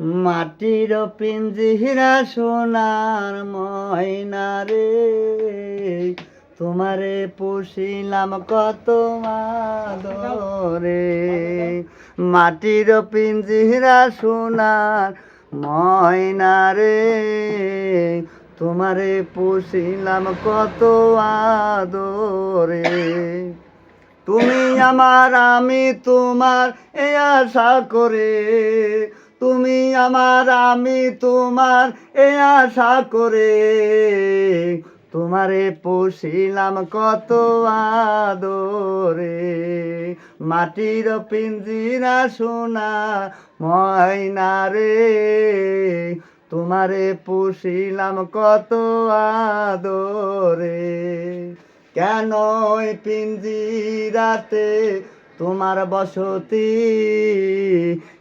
মাটির পিঞ্জিরা সোনার ময়না রে, তোমারে পুষিলাম কত মাদরে মাটির পিঞ্জিরা সোনার ময়না রে, তোমারে পুষিলাম কত আদরে। তুমি আমার, আমি তোমার, এ আশা করে তুমি আমার, আমি তোমার, এ আশা করে। তোমারে পুষিলাম কত আদরে। মাটির পিঞ্জিরা সোনা, ময়না রে। তোমারে পুষিলাম কত আদরে। কেন পিঞ্জিরাতে তোমার বসতি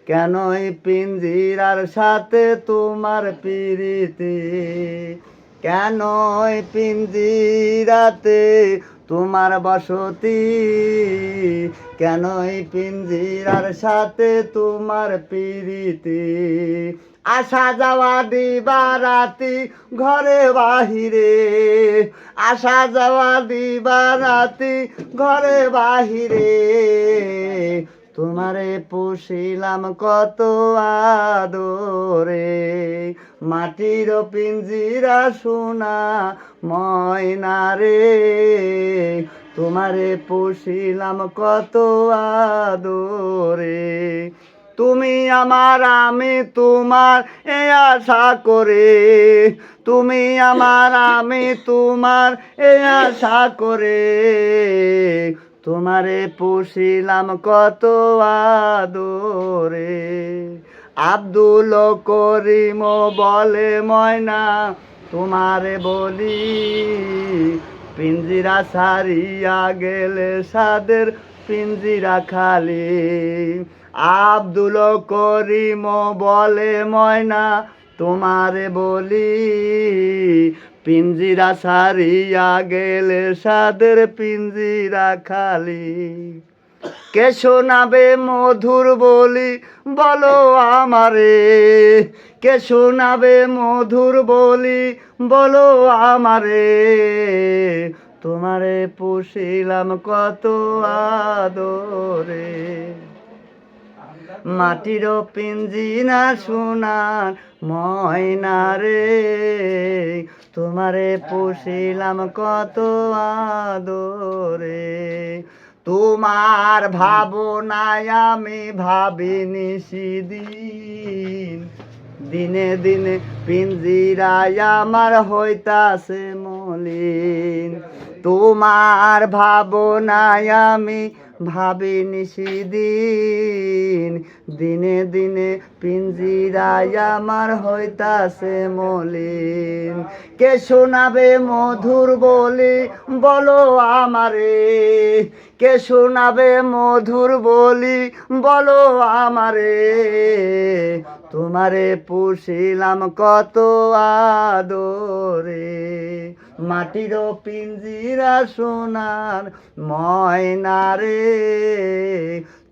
কেনই পিঞ্জিরার সাথে তোমার প্রীতি? কেনই পিঞ্জিরাতে তোমার বসতি কেনই পিঞ্জিরার সাথে তোমার প্রীতি? আসা যাওয়া দিবা রাতি ঘরে বাহিরে। আসা যাওয়া দিবা রাতি ঘরে বাহিরে। তোমারে পুষিলাম কত আদরে। মাটির পিঞ্জিরা সোনা ময়না রে। তোমারে পুষিলাম কত আদরে। তুমি আমার, আমি তোমার এ আশা করে। তুমি আমার, আমি তোমার এ আশা করে। তোমারে পুষিলাম কত আদরে। আব্দুল করিম বলে ময়না, তোমারে বলি, পিঞ্জিরা সারিয়া গেলে সাদের পিঞ্জিরা খালি। আব্দুল করিম বলে ময়না, তোমারে বলি পিঞ্জিরা সারিয়া গেলে সাদের পিঞ্জিরা খালি। কে শোনাবে মধুর বলি, বলো আমারে। কে শোনাবে মধুর বলি, বলো আমারে। তোমারে পুষিলাম কত আদরে। মাটির পিঞ্জিনা সোনার ময়না রে তোমারে পুষিলাম কত আদরে। তোমার ভাবনায় আমি ভাবিনি সেদিন, দিনে দিনে পিঞ্জিরায় আমার হইতাছে মলিন। তোমার ভাবনায় আমি ভাবিনি সেদিন দিনে দিনে পিঞ্জিরায় আমার হইতাছে মলিন। কে শোনাবে মধুর বলি, বলো আমারে। কে শোনাবে মধুর বলি, বলো আমারে। তোমারে পুষিলাম কত আদরে। মাটির পিঞ্জিরা সোনার ময়না রে।